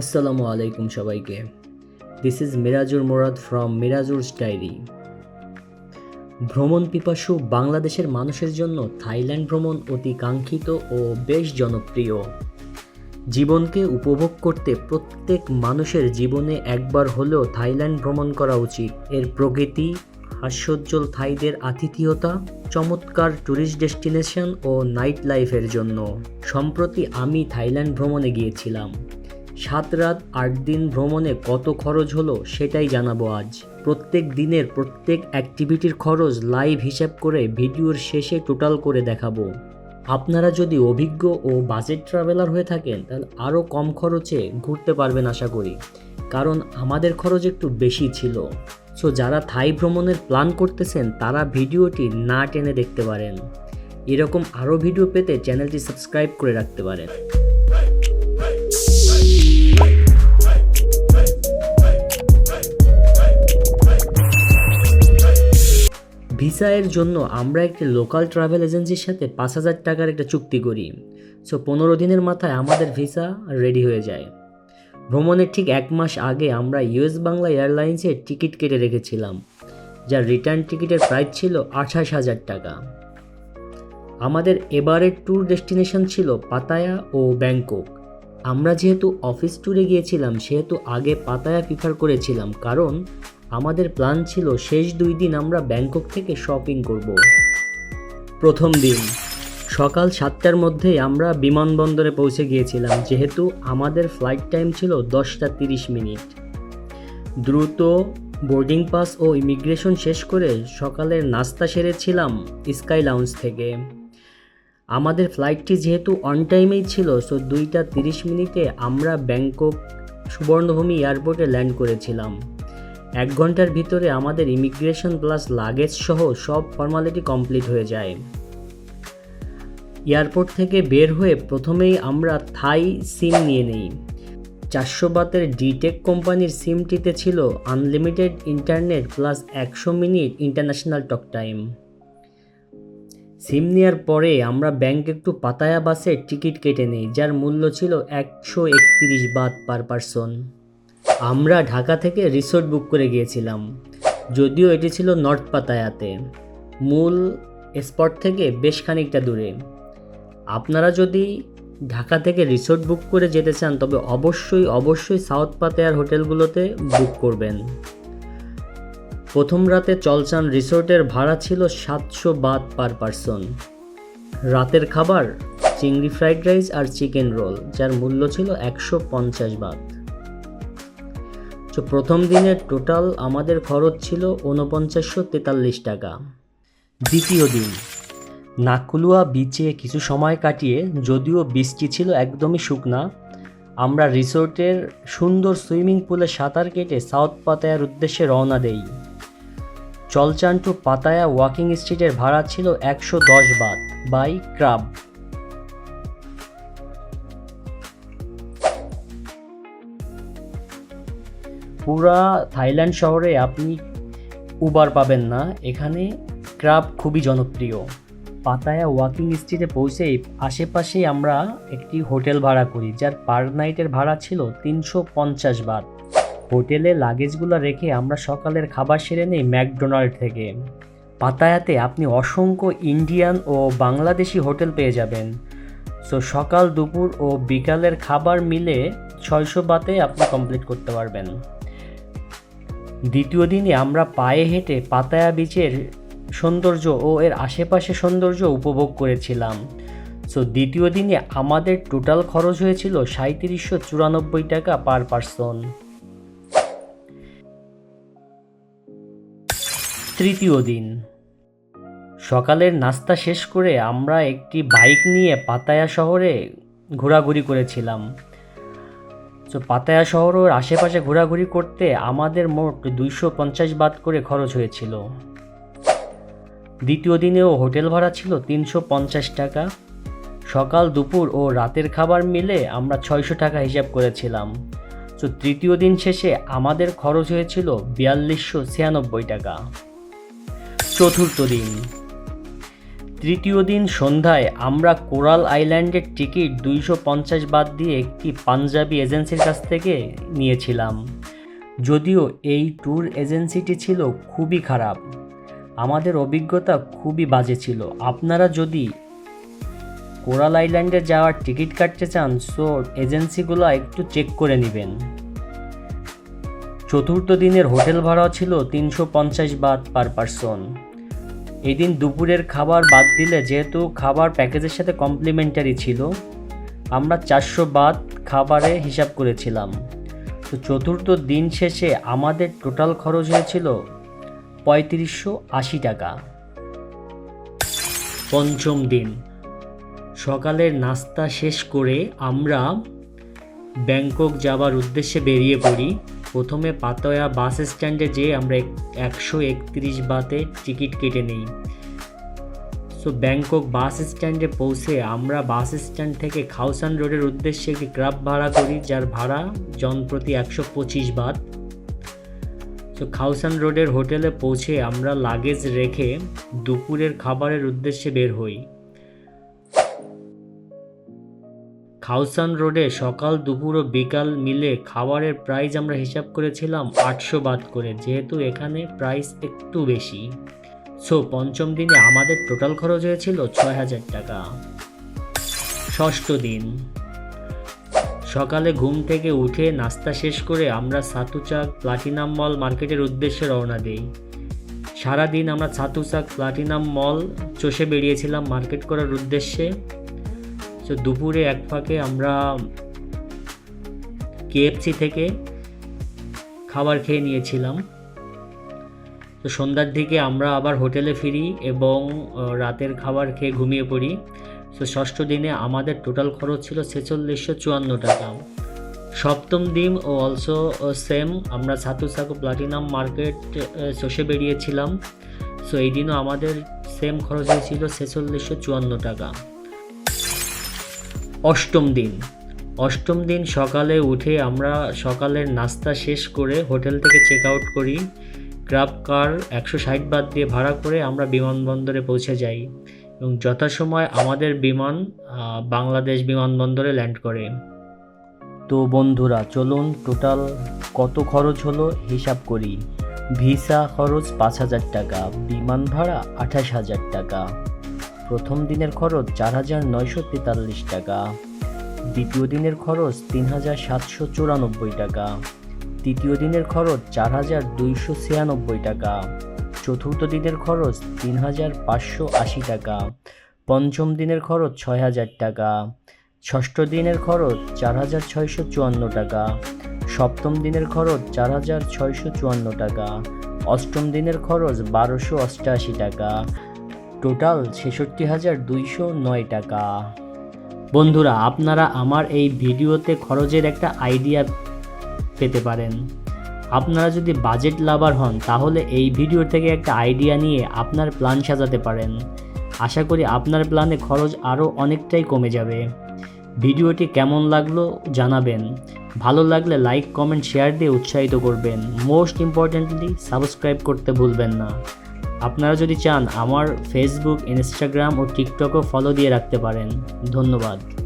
আসসালামু আলাইকুম সবাইকে। This is Mirajur Morad from মিরাজুরস diary ভ্রমণ পিপাসু বাংলাদেশের মানুষের জন্য থাইল্যান্ড ভ্রমণ অতি কাঙ্ক্ষিত ও বেশ জনপ্রিয়। জীবনকে উপভোগ করতে প্রত্যেক মানুষের জীবনে একবার হলেও থাইল্যান্ড ভ্রমণ করা উচিত। এর প্রকৃতি হাস্যোজ্জ্বল থাইদের আতিথেয়তা, চমৎকার ট্যুরিস্ট ডেস্টিনেশন ও নাইট লাইফের জন্য। সম্প্রতি আমি থাইল্যান্ড ভ্রমণে গিয়েছিলাম। সাত রাত আট দিন ভ্রমণে কত খরচ হলো সেটাই জানাব আজ। প্রত্যেক দিনের প্রত্যেক অ্যাক্টিভিটির খরচ লাইভ হিসাব করে ভিডিওর শেষে টোটাল করে দেখাবো। আপনারা যদি অভিজ্ঞ ও বাজেট ট্রাভেলার হয়ে থাকেন, তাহলে আরও কম খরচে ঘুরতে পারবেন আশা করি। কারণ আমাদের খরচ একটু বেশি ছিল। সো যারা থাই ভ্রমণের প্ল্যান করতেছেন, তারা ভিডিওটি না টেনে দেখতে পারেন। এরকম আরও ভিডিও পেতে চ্যানেলটি সাবস্ক্রাইব করে রাখতে পারেন। ভিসা এর জন্য আমরা একটি লোকাল ট্রাভেল এজেন্সির সাথে পাঁচ হাজার টাকার একটা চুক্তি করি। সো পনেরো দিনের মাথায় আমাদের ভিসা রেডি হয়ে যায়। ভ্রমণের ঠিক এক মাস আগে আমরা ইউএস বাংলা এয়ারলাইন্সের টিকিট কেটে রেখেছিলাম, যার রিটার্ন টিকিটের প্রাইস ছিল আঠাশ হাজার টাকা। আমাদের এবারের ট্যুর ডেস্টিনেশন ছিল পাতায়া ও ব্যাংকক। আমরা যেহেতু অফিস ট্যুরে গিয়েছিলাম, সেহেতু আগে পাতায়া প্রিফার করেছিলাম, কারণ আমাদের প্ল্যান ছিল শেষ দুই দিন আমরা ব্যাংকক থেকে শপিং করব। প্রথম দিন, সকাল সাতটার মধ্যেই আমরা বিমানবন্দরে পৌঁছে গিয়েছিলাম, যেহেতু আমাদের ফ্লাইট টাইম ছিল দশটা তিরিশ মিনিট। দ্রুত বোর্ডিং পাস ও ইমিগ্রেশন শেষ করে সকালের নাস্তা সেরেছিলাম স্কাই লাউন্স থেকে। আমাদের ফ্লাইটটি যেহেতু অন টাইমেই ছিল সো দুইটা তিরিশ মিনিটে আমরা ব্যাংকক সুবর্ণভূমি এয়ারপোর্টে ল্যান্ড করেছিলাম। এক ঘণ্টার ভিতরে আমাদের ইমিগ্রেশন প্লাস লাগেজ সহ সব ফর্মালিটি কমপ্লিট হয়ে যায়। এয়ারপোর্ট থেকে বের হয়ে প্রথমেই আমরা থাই সিম নিয়ে নিই। চারশো বাতের ডিটেক কোম্পানির সিমটিতে ছিল আনলিমিটেড ইন্টারনেট প্লাস একশো minute international talk time sim নেওয়ার পরে আমরা ব্যাংক একটু পাতায়া বাসের টিকিট কেটে নিই, যার মূল্য ছিল একশো একত্রিশ বাত পার পারসন আমরা ঢাকা থেকে রিসোর্ট বুক করে গিয়েছিলাম। যদিও এটি ছিল নর্থ পাতায়াতে। মূল স্পট থেকে বেশ খানিকটা দূরে। আপনারা যদি ঢাকা থেকে রিসোর্ট বুক করে যেতে চান, তবে অবশ্যই অবশ্যই সাউথ পাতায়ার হোটেলগুলোতে বুক করবেন। প্রথম রাতে চলচান রিসোর্টের ভাড়া ছিল সাতশো বাত পার পারসন। রাতের খাবার, চিংড়ি ফ্রাইড রাইস আর চিকেন রোল, যার মূল্য ছিল একশো পঞ্চাশ বাত। তো প্রথম দিনের টোটাল আমাদের খরচ ছিল উনপঞ্চাশশো তেতাল্লিশ টাকা। দ্বিতীয় দিন, নাকুলুয়া বিচে কিছু সময় কাটিয়ে যদিও বৃষ্টি ছিল একদমই শুকনা, আমরা রিসোর্টের সুন্দর সুইমিং পুলে সাঁতার কেটে সাউথ পাতায়ার উদ্দেশ্যে রওনা দেই। চলচান টু পাতায়া ওয়াকিং স্ট্রিটের ভাড়া ছিল একশো দশ বাত, বাই ক্রাব। পুরা থাইল্যান্ড শহরে আপনি উবার পাবেন না। এখানে ক্রাব খুবই জনপ্রিয়। পাতায়া ওয়াকিং স্ট্রিটে পৌঁছে আশেপাশেই আমরা একটি হোটেল ভাড়া করি, যার পার নাইটের ভাড়া ছিল তিনশো পঞ্চাশ বাত হোটেলে লাগেজগুলো রেখে আমরা সকালের খাবার সেরে নিই ম্যাকডোনাল্ড থেকে। পাতায়াতে আপনি অসংখ্য ইন্ডিয়ান ও বাংলাদেশি হোটেল পেয়ে যাবেন। সো সকাল, দুপুর ও বিকালের খাবার মিলে ছয়শো বাতে আপনি কমপ্লিট করতে পারবেন। দ্বিতীয় দিনে আমরা পায়ে হেঁটে পাতায়া বিচের সৌন্দর্য ও এর আশেপাশে সৌন্দর্য উপভোগ করেছিলাম। সো দ্বিতীয় দিনে আমাদের টোটাল খরচ হয়েছিল সাঁত্রিশশো চুরানব্বই টাকা পার পার্সন তৃতীয় দিন। সকালের নাস্তা শেষ করে আমরা একটি বাইক নিয়ে পাতায়া শহরে ঘোরাঘুরি করেছিলাম। তো পাতায়া শহর ওর আশেপাশে ঘোরাঘুরি করতে আমাদের মোট দুইশো পঞ্চাশ বাদ করে খরচ হয়েছিল। দ্বিতীয় দিনেও হোটেল ভাড়া ছিল তিনশো পঞ্চাশ টাকা। সকাল, দুপুর ও রাতের খাবার মিলে আমরা ছয়শো টাকা হিসাব করেছিলাম। তো তৃতীয় দিন শেষে আমাদের খরচ হয়েছিল বিয়াল্লিশশো ছিয়ানব্বই টাকা। চতুর্থ দিন। তৃতীয় দিন সন্ধ্যায় আমরা কোরাল আইল্যান্ডের টিকিট দুইশো পঞ্চাশ বাদ দিয়ে একটি পাঞ্জাবি এজেন্সির কাছ থেকে নিয়েছিলাম। যদিও এই ট্যুর এজেন্সিটি ছিল খুবই খারাপ। আমাদের অভিজ্ঞতা খুবই বাজে ছিল। আপনারা যদি কোরাল আইল্যান্ডে যাওয়ার টিকিট কাটতে চান, সো এজেন্সিগুলো একটু চেক করে নেবেন। চতুর্থ দিনের হোটেল ভাড়া ছিল তিনশো পঞ্চাশ বাদ পার পারসন। এই দিন দুপুরের খাবার বাদ দিলে যেহেতু খাবার প্যাকেজের সাথে কমপ্লিমেন্টারি ছিল, আমরা চারশো বাদ খাবারে হিসাব করেছিলাম। তো চতুর্থ দিন শেষে আমাদের টোটাল খরচ হয়েছিল পঁয়ত্রিশশো আশি টাকা। পঞ্চম দিন, সকালের নাস্তা শেষ করে আমরা ব্যাংকক যাওয়ার উদ্দেশ্যে বেরিয়ে পড়ি। প্রথমে পাতয়া বাস স্ট্যান্ডে যেয়ে আমরা একশো একত্রিশ বাতে টিকিট কেটে নিই। সো ব্যাংকক বাস স্ট্যান্ডে পৌঁছে আমরা বাস স্ট্যান্ড থেকে খাউসান রোডের উদ্দেশ্যে একটি ক্রাব ভাড়া করি, যার ভাড়া জন প্রতি একশো পঁচিশ বাত। সো খাউসান রোডের হোটেলে পৌঁছে আমরা লাগেজ রেখে দুপুরের খাবারের উদ্দেশ্যে বের হই। খাউসান রোডে সকাল, দুপুর ও বিকাল মিলে খাবারের প্রাইস আমরা হিসাব করেছিলাম আটশো বাদ করে, যেহেতু এখানে প্রাইস একটু বেশি। সো পঞ্চম দিনে আমাদের টোটাল খরচ হয়েছিল ছয় হাজার টাকা। ষষ্ঠ দিন। সকালে ঘুম থেকে উঠে নাস্তা শেষ করে আমরা সাতুচাক প্লাটিনাম মল মার্কেটের উদ্দেশ্যে রওনা দিই। সারাদিন আমরা সাতুচাক প্লাটিনাম মল চষে বেরিয়েছিলাম মার্কেট করার উদ্দেশ্যে। তো দুপুরে এক ফাঁকে আমরা কেএফসি থেকে খাবার খেয়ে নিয়েছিলাম। তো সন্ধ্যার দিকে আমরা আবার হোটেলে ফিরি এবং রাতের খাবার খেয়ে ঘুমিয়ে পড়ি। তো ষষ্ঠ দিনে আমাদের টোটাল খরচ ছিল ছেচল্লিশশো চুয়ান্ন টাকা। সপ্তম দিন ও অলসো সেম আমরা সাতু সাকু প্লাটিনাম মার্কেট চষে বেরিয়েছিলাম। সো এই দিনও আমাদের সেম খরচ হয়েছিল ছেচল্লিশশো চুয়ান্ন টাকা। অষ্টম দিন। অষ্টম দিন সকালে উঠে আমরা সকালের নাস্তা শেষ করে হোটেল থেকে চেক আউট করি। ক্রাব কার একশো ষাট বাদ দিয়ে ভাড়া করে আমরা বিমানবন্দরে পৌঁছে যাই এবং যথাসময় আমাদের বিমান বাংলাদেশ বিমানবন্দরে ল্যান্ড করে। তো বন্ধুরা, চলুন টোটাল কত খরচ হলো হিসাব করি। ভিসা খরচ পাঁচ হাজার টাকা, বিমান ভাড়া আঠাশ হাজার টাকা। প্রথম দিনের খরচ চার হাজার নয়শো তেতাল্লিশ টাকা। দ্বিতীয় দিনের খরচ তিন হাজার সাতশো চুরানব্বই টাকা। তৃতীয় দিনের খরচ চার হাজার দুইশো ছিয়ানব্বই টাকা। চতুর্থ দিনের খরচ তিন হাজার পাঁচশো আশি টাকা। পঞ্চম দিনের খরচ ছয় হাজার টাকা। ষষ্ঠ দিনের খরচ চার হাজার ছয়শো চুয়ান্ন টাকা। সপ্তম দিনের খরচ চার হাজার ছয়শো চুয়ান্ন টাকা। অষ্টম দিনের খরচ বারোশো অষ্টআশি টাকা। টোটাল ছেষট্টি হাজার দুইশো নয় টাকা। বন্ধুরা, আপনারা আমার এই ভিডিওতে খরচের একটা আইডিয়া পেতে পারেন। আপনারা যদি বাজেট লাভার হন, তাহলে এই ভিডিও থেকে একটা আইডিয়া নিয়ে আপনার প্ল্যান সাজাতে পারেন। আশা করি আপনার প্ল্যানে খরচ আরও অনেকটাই কমে যাবে। ভিডিওটি কেমন লাগল জানাবেন। ভালো লাগলে লাইক, কমেন্ট, শেয়ার দিয়ে উৎসাহিত করবেন। মোস্ট ইম্পর্ট্যান্টলি সাবস্ক্রাইব করতে ভুলবেন না। আপনারা যদি চান আমার ফেসবুক ইনস্টাগ্রাম ও টিকটকও ফলো দিয়ে রাখতে পারেন। ধন্যবাদ।